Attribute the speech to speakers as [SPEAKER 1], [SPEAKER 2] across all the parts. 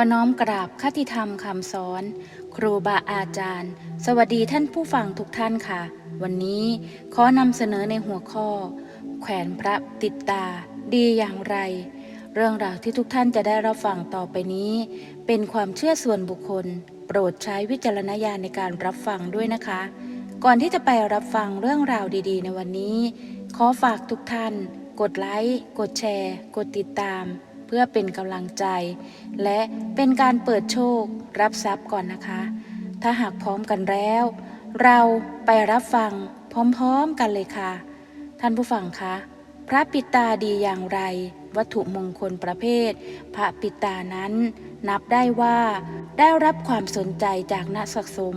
[SPEAKER 1] ขอน้อมกราบคติธรรมคำสอน ครูบาอาจารย์ สวัสดีท่านผู้ฟังทุกท่านค่ะ วันนี้ขอนำเสนอในหัวข้อ แขวนพระติดตา ดีอย่างไร เรื่องราวที่ทุกท่านจะได้รับฟังต่อไปนี้ เป็นความเชื่อส่วนบุคคล โปรดใช้วิจารณญาณในการรับฟังด้วยนะคะ ก่อนที่จะไปรับฟังเรื่องราวดีๆ ในวันนี้ ขอฝากทุกท่าน กดไลค์กดแชร์ กดติดตาม เพื่อเป็นกำลังใจ และเป็นการเปิดโชครับทรัพย์ก่อนนะคะ ถ้าหากพร้อมกันแล้ว เราไปรับฟังพร้อมๆกันเลยค่ะ ท่านผู้ฟังคะพระปิตาดีอย่างไร วัตถุมงคลประเภท พระปิตานั้น นับได้ว่าได้รับความสนใจจากนักสะสม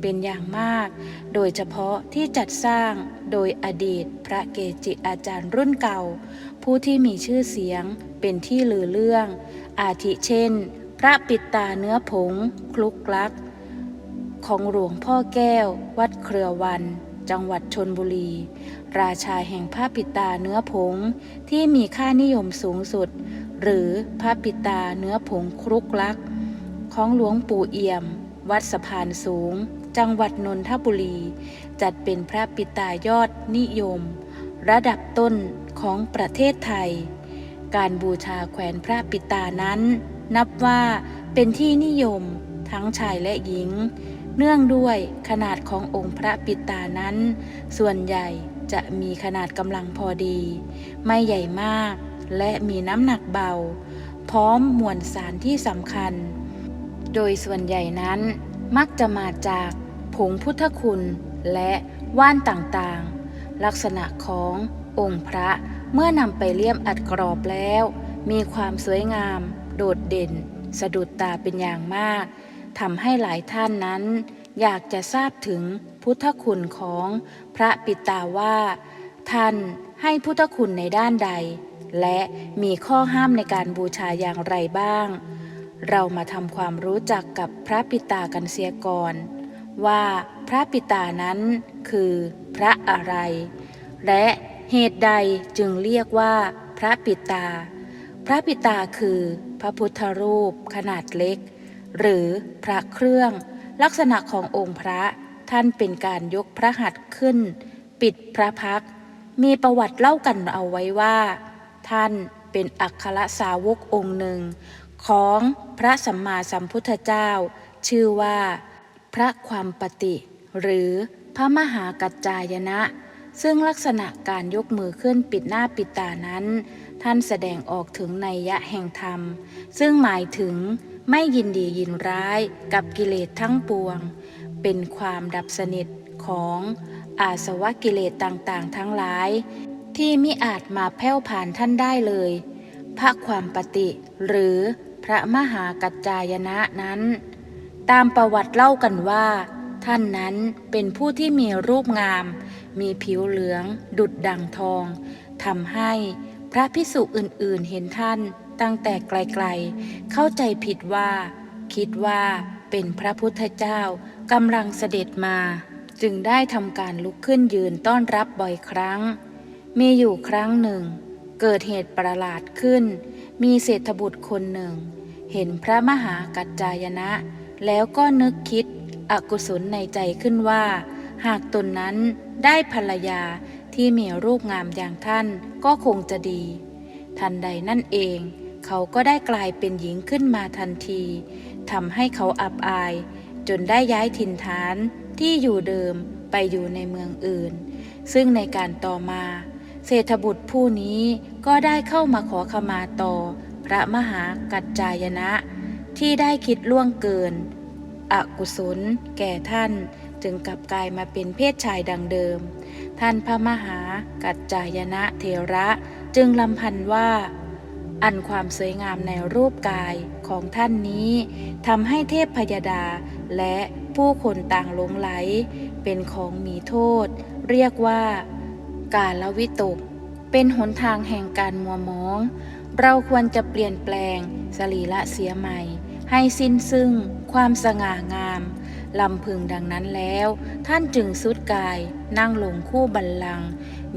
[SPEAKER 1] เป็นอย่างมาก โดยเฉพาะที่จัดสร้างโดยอดีตพระเกจิอาจารย์รุ่นเก่า ผู้ที่มีชื่อเสียง เป็นที่ลือเรื่อง อาทิเช่น พระปิดตาเนื้อผง คลุกลัก ของหลวงพ่อแก้ว วัดเครือวัน จังหวัดชนบุรี ราชาแห่งผ้าปิดตาเนื้อผงที่มีค่านิยมสูงสุด หรือผ้าปิดตาเนื้อผงครุกลัก ของหลวงปู่เอี่ยม วัดสะพานสูง จังหวัดนนทบุรี จัดเป็นพระปิดตายอดนิยม ระดับต้นของประเทศไทย การบูชาแขวนพระปิตานั้น นับว่าเป็นที่นิยมทั้งชายและหญิง เนื่องด้วยขนาดขององค์พระปิตานั้น ส่วนใหญ่จะมีขนาดกำลังพอดี ไม่ใหญ่มากและมีน้ำหนักเบา พร้อมมวลสารที่สำคัญ โดยส่วนใหญ่นั้นมักจะมาจากผงพุทธคุณและว่านต่างๆ ลักษณะขององค์พระ เมื่อนำไปเลี่ยมอัดกรอบแล้ว มีความสวยงาม โดดเด่น สะดุดตาเป็นอย่างมากทำให้หลายท่านนั้น อยากจะทราบถึงพุทธคุณของพระปิตาว่า ท่านให้พุทธคุณในด้านใด และมีข้อห้ามในการบูชาอย่างไรบ้าง เรามาทำความรู้จักกับพระปิตากันเสียก่อน ว่าพระปิตานั้นคือพระอะไร และ เหตุใดจึงเรียกว่าพระปิตา พระปิตาคือ พระพุทธรูปขนาดเล็ก หรือพระเครื่อง ลักษณะขององค์พระท่านเป็นการยกพระหัตถ์ขึ้น ปิดพระพัก มีประวัติเล่ากันเอาไว้ว่า ท่านเป็นอัครสาวกองค์หนึ่ง ของพระสัมมาสัมพุทธเจ้า ชื่อว่า พระความปฏิ หรือพระมหากัจจายนะ ซึ่งลักษณะการยกมือขึ้นปิดหน้าปิดตานั้น ท่านแสดงออกถึงในยยะแห่งธรรม ซึ่งหมายถึงไม่ยินดียินร้ายกับกิเลสทั้งปวง เป็นความดับสนิทของอาสวะกิเลสต่างๆ ทั้งหลาย ที่มิอาจมาแผ่วผ่านท่านได้เลย พระความปฏิหรือพระมหากัจจายนะนั้น ตามประวัติเล่ากันว่า ท่านนั้นเป็นผู้ที่มีรูปงาม มีผิวเหลือง ดุดดังทองทำให้พระพิสุอื่นๆเห็นท่านตั้งแต่ไกลๆ เข้าใจผิดว่า คิดว่าเป็นพระพุทธเจ้ากำลังเสด็จมา จึงได้ทำการลุกขึ้นยืนต้อนรับบ่อยครั้ง มีอยู่ครั้งหนึ่ง เกิดเหตุประหลาดขึ้น มีเศรษฐบุตรคนหนึ่ง เห็นพระมหากัจจายนะ แล้วก็นึกคิดอกุศลในใจขึ้นว่า หากตนนั้นได้ภรรยาที่มีรูปงามอย่างท่านก็คงจะดี ทันใดนั่นเอง เขาก็ได้กลายเป็นหญิงขึ้นมาทันทีทำให้เขาอับอาย จนได้ย้ายถิ่นฐานที่อยู่เดิมไปอยู่ในเมืองอื่น ซึ่งในการต่อมา เศรษฐบุตรผู้นี้ก็ได้เข้ามาขอขมาต่อ พระมหากัจจายนะ ที่ได้คิดล่วงเกิน อกุศล แก่ท่าน จึงกลับกลายมาเป็นเพศชายดังเดิม ท่านพระมหากัจจายนะเทระจึงลำพันว่า อันความสวยงามในรูปกายของท่านนี้ทำให้เทพพยดาและผู้คนต่างหลงไหล เป็นของมีโทษ เรียกว่า กาลวิตก เป็นหนทางแห่งการมัวมอง เราควรจะเปลี่ยนแปลงสรีระเสียใหม่ ให้สิ้นซึ่งความสง่างาม ลำพึงดังนั้นแล้ว ท่านจึงสุดกาย นั่งลงคู่บัลลังก์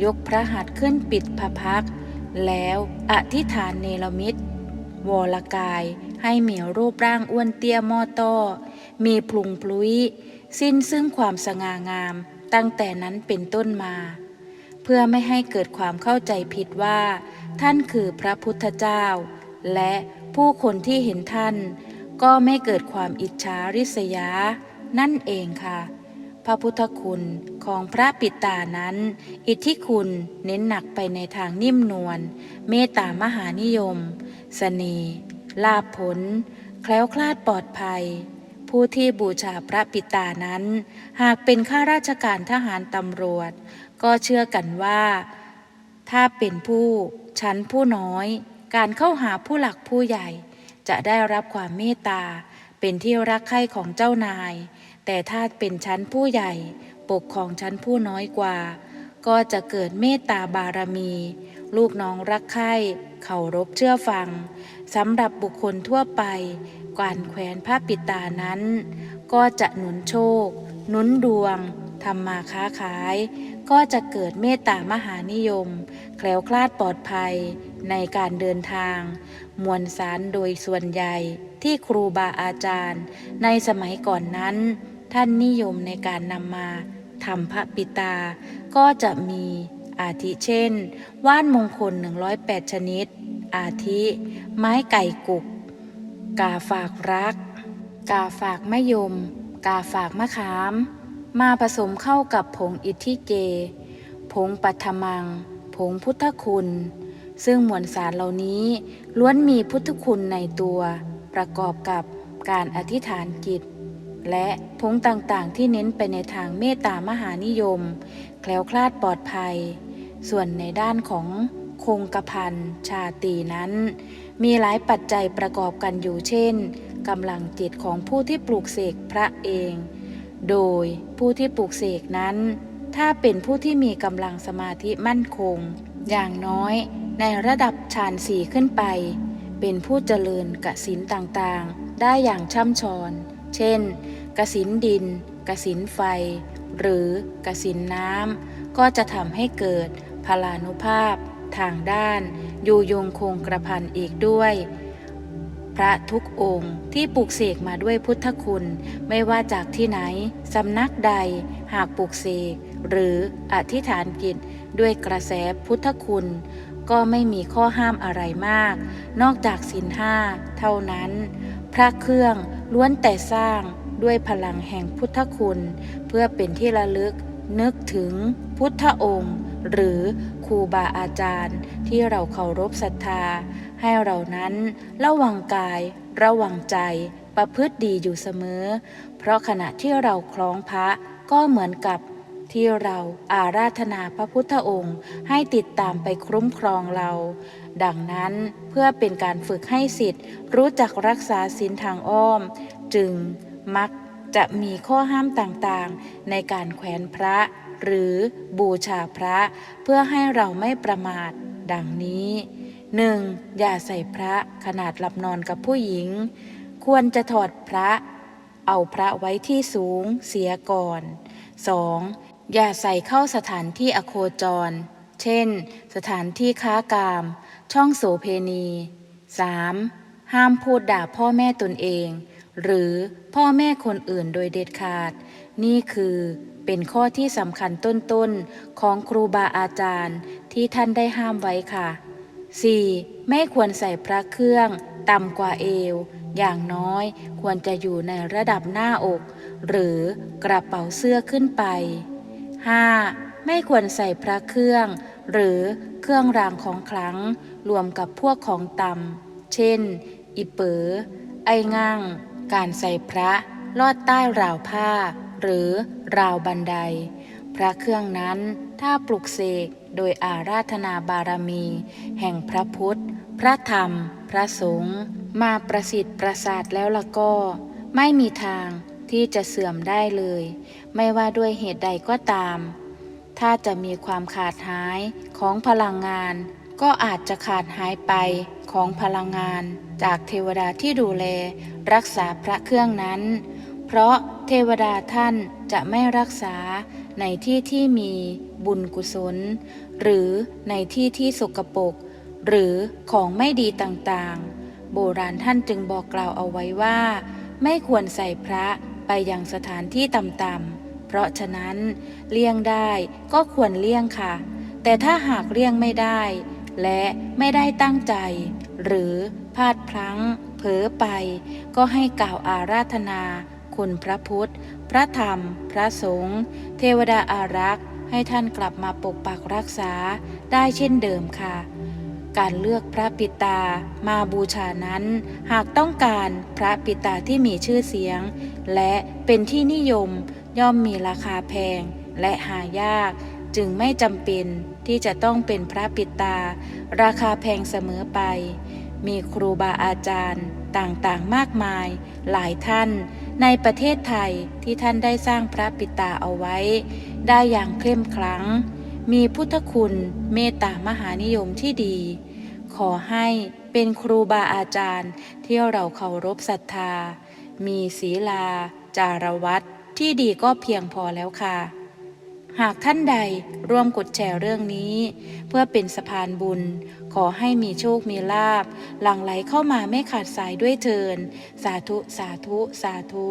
[SPEAKER 1] ยกพระหัตถ์ขึ้นปิดพระพัก แล้วอธิษฐานเนรมิตวรกายให้เหมียวรูปร่างอ้วนเตี้ยมอต้อ มีพลุงพลุย สิ้นซึ่งความสง่างามตั้งแต่นั้นเป็นต้นมา เพื่อไม่ให้เกิดความเข้าใจผิดว่า ท่านคือพระพุทธเจ้า และผู้คนที่เห็นท่าน ก็ไม่เกิดความอิจฉาริษยา นั่นเองค่ะ พระพุทธคุณของพระปิตานั้น อิทธิคุณเน้นหนักไปในทางนิ่มนวลเมตตามหานิยมเสน่ห์ลาภผล แคล้วคลาดปลอดภัย ผู้ที่บูชาพระปิตานั้น หากเป็นข้าราชการทหารตำรวจ ก็เชื่อกันว่า ถ้าเป็นผู้ชั้นผู้น้อย การเข้าหาผู้หลักผู้ใหญ่ จะได้รับความเมตตา เป็นที่รักใคร่ของเจ้านาย แต่ถ้าเป็นชั้นผู้ใหญ่ ปกครองชั้นผู้น้อยกว่า ก็จะเกิดเมตตาบารมี ลูกน้องรักใคร่เคารพเชื่อฟังสำหรับบุคคลทั่วไปการแขวนพระปิตานั้น ก็จะหนุนโชค หนุนดวงทำมาค้าขาย ก็จะเกิดเมตตามหานิยม แคล้วคลาดปลอดภัยในการเดินทาง มวลสารโดยส่วนใหญ่ที่ครูบาอาจารย์ ในสมัยก่อนนั้น ท่านนิยมในการนำมาทำพระปิตา ก็จะมีอาทิเช่น ว่านมงคล 108 ชนิด อาทิ ไม้ไก่กุก กาฝากรัก กาฝากมะยม กาฝากมะขาม มาผสมเข้ากับผงอิทธิเก ผงปัทมัง ผงพุทธคุณ ซึ่งมวลสารเหล่านี้ล้วนมีพุทธคุณในตัว ประกอบกับการอธิษฐานจิต และผงต่างๆ ที่เน้นไปในทางเมตตามหานิยม แคล้วคลาดปลอดภัย ส่วนในด้านของคงกระพันชาตีนั้น มีหลายปัจจัยประกอบกันอยู่เช่นกำลังจิตของผู้ที่ปลูกเสกพระเอง โดยผู้ที่ปลูกเสกนั้น ถ้าเป็นผู้ที่มีกำลังสมาธิมั่นคง อย่างน้อยในระดับฌานสี่ขึ้นไป เป็นผู้เจริญกสินต่างๆ ได้อย่างช่ำชอง เช่น กสินดิน กสินไฟ หรือกสินน้ำ ก็จะทำให้เกิดพลานุภาพ ทางด้านอยู่ยงคงกระพันอีกด้วย พระทุกองค์ที่ปลูกเสกมาด้วยพุทธคุณ ไม่ว่าจากที่ไหนสำนักใดหากปลูกเสกหรืออธิษฐานกิจด้วยกระแสพุทธคุณ ก็ไม่มีข้อห้ามอะไรมาก นอกจากศีลห้าเท่านั้น พระเครื่อง ล้วนแต่สร้างด้วยพลังแห่งพุทธคุณ เพื่อเป็นที่ระลึกนึกถึงพุทธองค์ หรือครูบาอาจารย์ ที่เราเคารพศรัทธา ให้เรานั้นระวังกาย ระวังใจประพฤติดีอยู่เสมอ เพราะขณะที่เราคล้องพระก็เหมือนกับที่เราอาราธนาพระพุทธองค์ ให้ติดตามไปคุ้มครองเรา ดังนั้นเพื่อเป็นการฝึกให้สิทธิ์ รู้จักรักษาศีลทางอ้อม จึงมักจะมีข้อห้ามต่างๆ ในการแขวนพระ หรือบูชาพระ เพื่อให้เราไม่ประมาท ดังนี้ 1. อย่าใส่พระขนาดหลับนอนกับผู้หญิง ควรจะถอดพระ เอาพระไว้ที่สูงเสียก่อน 2. อย่าใส่เข้าสถานที่อโคจร เช่น สถานที่ค้ากาม ช่องโสเพณี 3. ห้ามพูดด่าพ่อแม่ตนเอง หรือพ่อแม่คนอื่นโดยเด็ดขาด นี่คือเป็นข้อที่สำคัญต้นๆ ของครูบาอาจารย์ที่ท่านได้ห้ามไว้ค่ะ 4. ไม่ควรใส่พระเครื่อง ต่ำกว่าเอว อย่างน้อยควรจะอยู่ในระดับหน้าอก หรือกระเป๋าเสื้อขึ้นไป 5. ไม่ควรใส่พระเครื่อง หรือเครื่องรางของขลัง รวมกับพวกของต่ำเช่น อิเป๋อไอง่าง การใส่พระลอดใต้ราวผ้า หรือราวบันได พระเครื่องนั้นถ้าปลุกเสกโดยอาราธนาบารมี แห่งพระพุทธ พระธรรม พระสงฆ์มาประสิทธิ์ประสาทแล้วละก็ ไม่มีทางที่จะเสื่อมได้เลย ไม่ว่าด้วยเหตุใดก็ตาม ถ้าจะมีความขาดหายของพลังงาน ก็อาจจะขาดหายไปของพลังงานจากเทวดาที่ดูแลรักษาพระเครื่องนั้น เพราะเทวดาท่านจะไม่รักษาในที่ที่มีบุญกุศล หรือในที่ที่สกปรกหรือของไม่ดีต่างๆ โบราณท่านจึงบอกกล่าวเอาไว้ว่า ไม่ควรใส่พระไปยังสถานที่ต่ำๆ เพราะฉะนั้นเลี่ยงได้ก็ควรเลี่ยงค่ะ แต่ถ้าหากเลี่ยงไม่ได้ และไม่ได้ตั้งใจ หรือพลาดพลั้ง เผลอไป ก็ให้กล่าวอาราธนา คุณพระพุทธ พระธรรม พระสงฆ์เทวดาอารักษ์ ให้ท่านกลับมาปกปักรักษาได้เช่นเดิมค่ะ การเลือกพระปิตามาบูชานั้น หากต้องการพระปิตาที่มีชื่อเสียง และเป็นที่นิยมย่อมมีราคาแพงและหายาก จึงไม่จำเป็นที่จะต้องเป็นพระปิตา ราคาแพงเสมอไป มีครูบาอาจารย์ต่างๆมากมาย หลายท่าน ในประเทศไทยที่ท่านได้สร้างพระปิตาเอาไว้ ได้อย่างเคร่มครัง มีพุทธคุณเมตตามหานิยมที่ดี ขอให้เป็นครูบาอาจารย์ที่เราเคารพศรัทธา มีศีลา จารวัตที่ดีก็เพียงพอแล้วค่ะ หากท่านใดร่วมกดแชร์เรื่องนี้ เพื่อเป็นสะพานบุญ ขอให้มีโชคมีลาบหลั่งไหลเข้ามาไม่ขาดสายด้วยเทิน สาธุสาธุสาธุ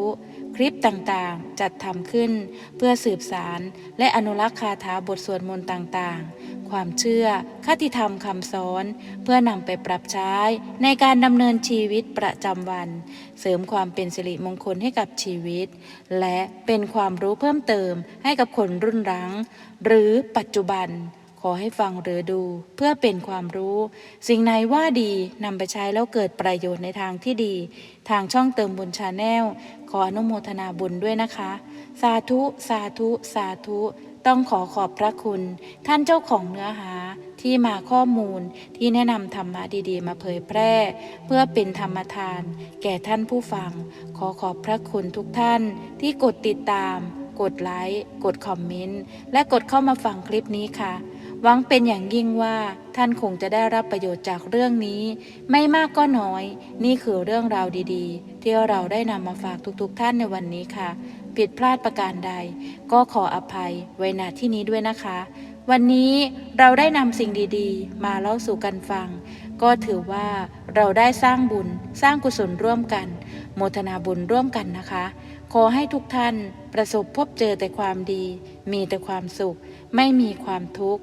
[SPEAKER 1] คลิปต่างๆ จัดทำขึ้น เพื่อสืบสาร และอนุรักษ์คาถาบทสวดมนต์ต่างๆ ความเชื่อคติธรรมคำสอน เพื่อนำไปปรับใช้ ในการดำเนินชีวิตประจำวัน เสริมความเป็นสิริมงคลให้กับชีวิต และเป็นความรู้เพิ่มเติมให้กับคนรุ่นหลัง หรือปัจจุบัน อให้ฟังหรือดูเพื่อเป็นความรู้ สิ่งไหนว่าดีนำไปใช้แล้วเกิดประโยชน์ในทางที่ดี ทางช่องเติมบุญชาแนลขออนุโมทนาบุญด้วยนะคะ สาธุ สาธุ สาธุ ต้องขอขอบพระคุณ ท่านเจ้าของเนื้อหาที่มาข้อมูลที่แนะนำธรรมะดีๆ มาเผยแพร่ เพื่อเป็นธรรมทาน แก่ท่านผู้ฟัง ขอขอบพระคุณทุกท่านที่กดติดตาม กดไลค์ กดคอมเมนต์ และกดเข้ามาฟังคลิปนี้ค่ะ หวังเป็นอย่างยิ่งว่าท่านคงจะได้รับประโยชน์จากเรื่องนี้ ไม่มากก็น้อย นี่คือเรื่องราวดีๆ ที่เราได้นำมาฝากทุกๆท่านในวันนี้ค่ะ ผิดพลาดประการใด ก็ขออภัยไว้ณที่นี้ด้วยนะคะ วันนี้เราได้นำสิ่งดีๆ มาเล่าสู่กันฟัง ก็ถือว่าเราได้สร้างบุญสร้างกุศลร่วมกัน โมทนาบุญร่วมกันนะคะ ขอให้ทุกท่านประสบพบเจอแต่ความดี มีแต่ความสุข ไม่มีความทุกข์